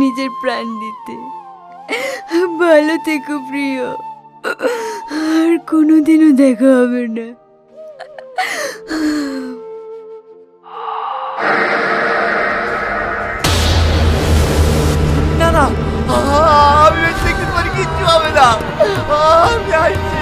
নিজের প্রাণ দিতে। ভালো থেকো, প্রিয়। আর কোনোদিনও দেখা হবে না। না না আমি কিচ্ছু হবে না। আমি আসছি।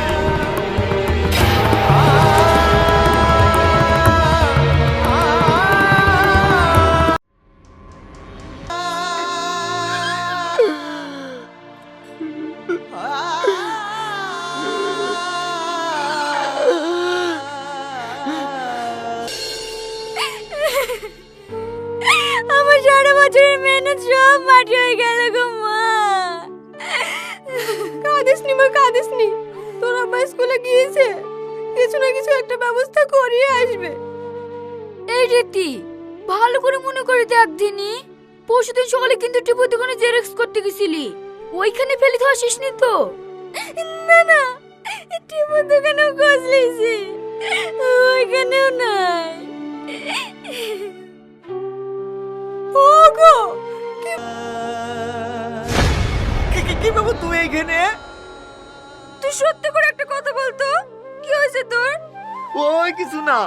কাঁদিস নি মা কাঁদিস নি তোর আব্বা স্কুলে গিয়েছে? কিছু না কিছু একটা ব্যবস্থা করিয়ে আসবে। এই রীতি ভালো করে মনে করে দেখ দিনি। পরশুদিন সকালে কিন্তু টিপুর দোকানে জেরক্স করতে গেছিলি। ওইখানে ফেলে তো আসিসনি তো। না না হয়েছে তোর? ওই কিছু না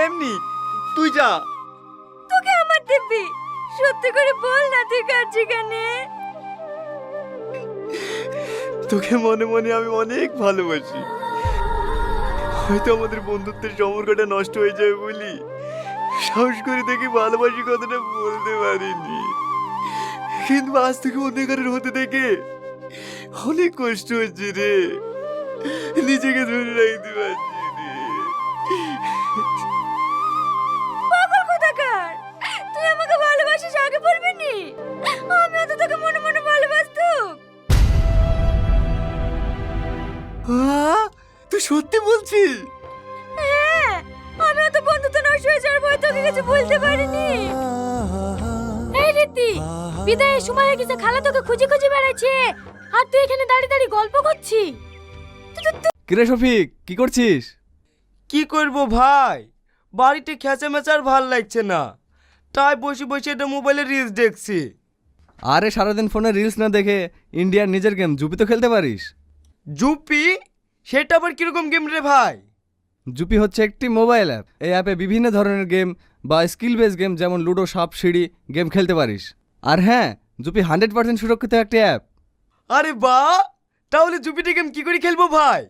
এমনি। তুই যা। তোকে আমার দিবি সত্যি করে বল না তুই কেনে তোকে মনে মনে আমি অনেক ভালোবাসি। হয়তো আমাদের বন্ধুত্বের সম্পর্কটা নষ্ট হয়ে যাবে বলি। সাহস করে দেখি ভালোবাসি কথাটা বলতে পারিনি। কিন্তু আজ থেকে অন্ধকারের হতে দেখে অনেক কষ্ট হচ্ছে রে। নিজেকে ধরে রাখতে পারছি পাগল কোথাকার? তুই আমাকে ভালোবাসিস আগে বলবি নি? আমিও তো তোকে মনে মনে ভালোবাসতুম। আহ, তুই সত্যি বলছিস? হ্যাঁ আমিও তো বন্ধুত্ব নষ্ট হয়ে যাওয়ার ভয় তোকে কিছু বলতে পারিনি। এই রীতি বিদায়ের সময় গেছে খালা তোকে খুঁজে খুঁজে বেড়াচ্ছে। আর তুই এখানে দাঁড়িয়ে দাঁড়িয়ে গল্প করছিস? কিরে শফিক কি করছিস? কি করব ভাই? বাড়িতে খেঁচে মেচার ভালো লাগছে না। তাই বসে বসে এটা মোবাইলে রিলস দেখছি। আরে সারাদিন ফোনে রিলস না দেখে ইন্ডিয়ার নিজের গেম জুপি তো খেলতে পারিস? জুপি? সেটা আবার কীরকম গেম রে ভাই? জুপি হচ্ছে একটি মোবাইল অ্যাপ এই অ্যাপে বিভিন্ন ধরনের গেম বা স্কিল বেস গেম যেমন লুডো সাপ সিঁড়ি গেম খেলতে পারিস। আর হ্যাঁ জুপি হান্ড্রেড পার্সেন্ট সুরক্ষিত একটি অ্যাপ আরে বা! তাহলে জুপিটি গেম কি করে খেলব ভাই?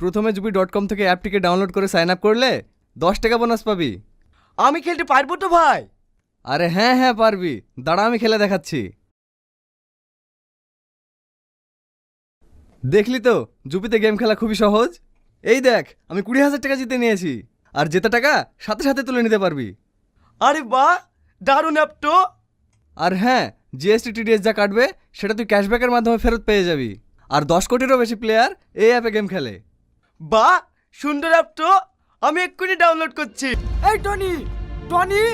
প্রথমে জুপি ডট কম থেকে অ্যাপটিকে ডাউনলোড করে সাইন আপ করলে দশ টাকা বোনাস পাবি। আমি খেলতে পারব তো ভাই? আরে হ্যাঁ হ্যাঁ পারবি। দাঁড়া আমি খেলে দেখাচ্ছি। দেখলি তো জুপিতে গেম খেলা খুবই সহজ। এই দেখ আমি কুড়ি হাজার টাকা জিতে নিয়েছি। আর জেতা টাকা সাথে সাথে তুলে নিতে পারবি। আরে বা দারুণ অ্যাপ তো। আর হ্যাঁ জিএসটি টিডিএস যা কাটবে সেটা তুই ক্যাশব্যাকের মাধ্যমে ফেরত পেয়ে যাবি। আর দশ কোটিরও বেশি প্লেয়ার এই অ্যাপে গেম খেলে। বা সুন্দর অ্যাপ তো আমি এক্ষুনি ডাউনলোড করছি। এই টনি টনি!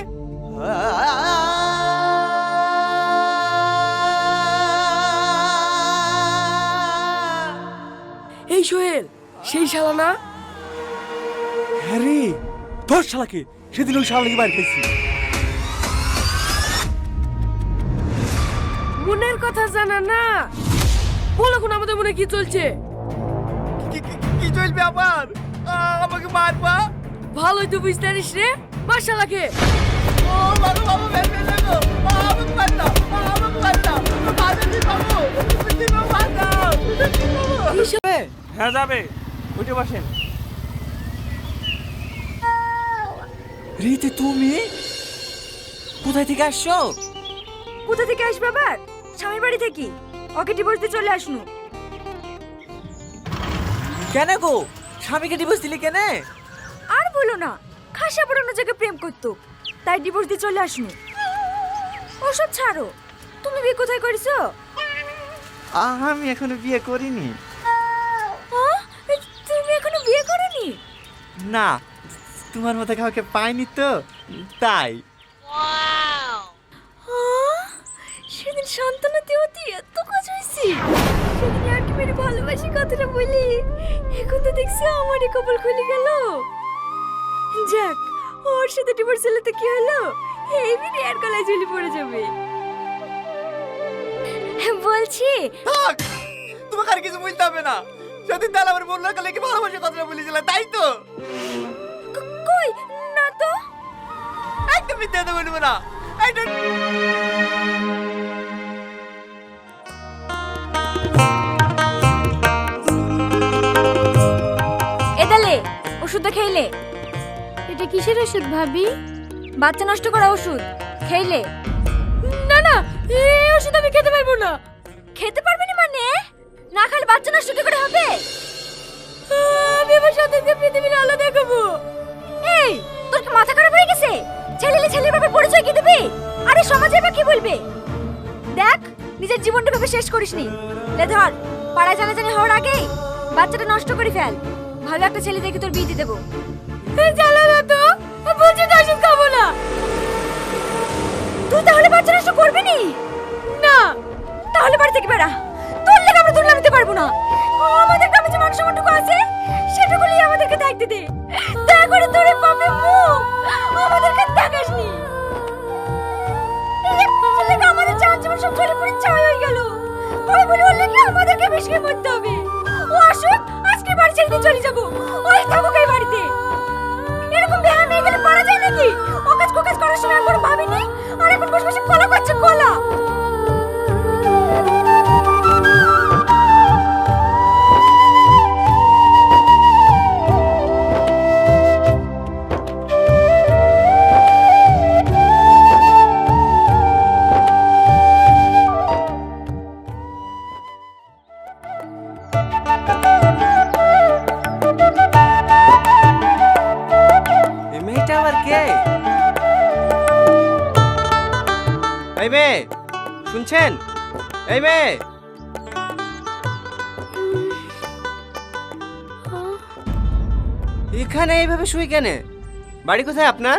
এই সোহেল সেই শালা না? আরে ধর শালাকে সেদিন ওই শালাকে বাইর পেয়েছি মনের কথা জানা না? বলো কোন আমাদের মনে কি চলছে? কি কি- কি চলবে আবার? আমাকে মারবা? ভালোই তো বুঝতে পারিস রে। মার শালাকে। ও বাবা বাবা বের বের লাগো বাবু হ্যাঁ যাবে। উঠে বসেন। রীতি তুমি? কোথায় থেকে আসছো? কোথা থেকে আসবে আবার? স্বামীর বাড়ি থেকে? ওকে ডিভোর্স দিয়ে চলে আসনু। কেন গো? স্বামীকে ডিভোর্স দিলি কেন? আর বলো না খাসা পড়ানো জায়গায় প্রেম করতো তাই ডিভোর্স দিয়ে চলে আসনু। ওসব ছাড়ো তুমি বিয়ে কোথায় করেছ? আমি এখনও বিয়ে করিনি? তুমি এখনও বিয়ে করনি? না তোমার মতো কাউকে পাইনি তো তাই। শান্তনা দেওয়াতে এত কাজ হয়েছে। সেদিন আর কি মেরে ভালোবাসি কথাটা বলি এখন তো দেখছি আমারই কপাল খুলে গেল। যাক ওর সাথে ডিভোর্স হলে তো কি হলো? এই বিয়ে আর গলায় ঝুলি পড়ে যাবে। বলছি। থাক তোমাকে আর কিছু বলতে হবে না। সেদিন তাহলে আমার বলল কালে কি ভালোবাসে কথাটা বলেছিলাম তাই তো? কই? না তো? একদম মিথ্যে কথা বলব না। একদম ওষুধটা খেইলে এটা কিসের ওষুধ ভাবি? বাচ্চা নষ্ট করা ওষুধ। খেইলে না না এই ওষুধ আমি খেতে পারব না। খেতে পারবে না মানে? না খেলে বাচ্চা নষ্ট কি করে হবে? আমি আমার পৃথিবীর আলো দেখাবো। এই, তোর কি মাথা খারাপ হয়ে গেছে? ছেলেলে ছেলের বাবার পরিচয় কি দিবি? আরে সমাজে বা কি বলবে? দেখ, নিজের জীবনটা ভেবে শেষ করিসনি। লে ধর, পাড়ায় জানাজানি হওয়ার আগেই বাচ্চাটা নষ্ট করে ফেল। ভালো একটা ছেলে দেখে তোর বিয়ে দিয়ে দেবো। জ্বালা না তো বলছি তো ওষুধ খাব না। তুই তাহলে বাচ্চা করবি নি? না, তাহলে বাড়ি থেকে বেড়া। তোর লেগে আমরা পারব না। আমাদের গ্রামে যে মানুষ আমাটুকু আছে সেটুকুলি আমাদেরকে দায়িত্ব দে। দয়া করে তোর পাপে আমাদেরকে এই ছেলেটা আমাদের চার জীবন সব ঝরে পড়ে হয়ে গেল। ওই বলে ওর লেগে আমাদেরকে বেশি মরতে হবে? ও আসুক, আজকে বাড়ি ছেড়ে চলে করার সময় আমরা ভাবিনি আর এখন বসে বসে কলা করছে কলা! শুনছেন? এই মেয়ে! এখানে এইভাবে শুই কেন? বাড়ি কোথায় আপনার?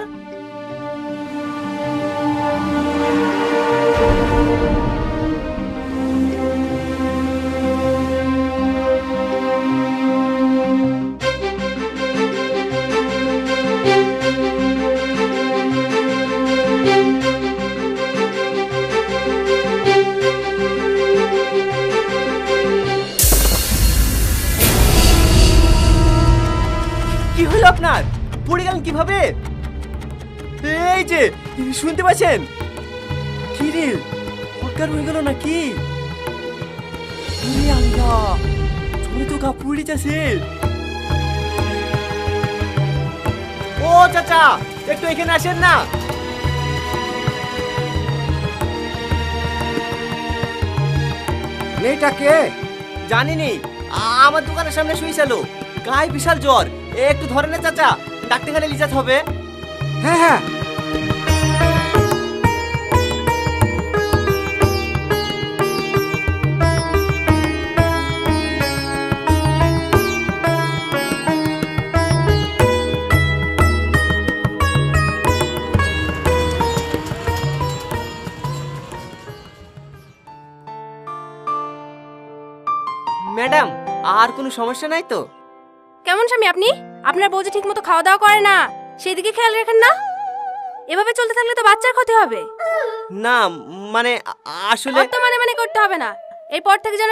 শুনতে পাচ্ছেন? কি রে? অজ্ঞান হয়ে গেল নাকি? তুমি তো কাপুড়ি যাচ্ছে ও চাচা, একটু এখানে আসেন না। মেয়েটা কে? জানিনি। আমার দোকানের সামনে শুয়েছিল গায়ে বিশাল জ্বর। একটু ধরে না চাচা। ডাক্তার খানে লিজাত হবে। হ্যাঁ হ্যাঁ। ম্যাডাম আর কোনো সমস্যা নাই তো? কেমন স্বামী আপনি? আপনার বউ যে ঠিক মতো খাওয়া দাওয়া করে না সেদিকে খেয়াল রাখেন না? এভাবে চলতে থাকলে তো বাচ্চার ক্ষতি হবে। না মানে আসলে তো মানে মানে করতে হবে না। এরপর থেকে যেন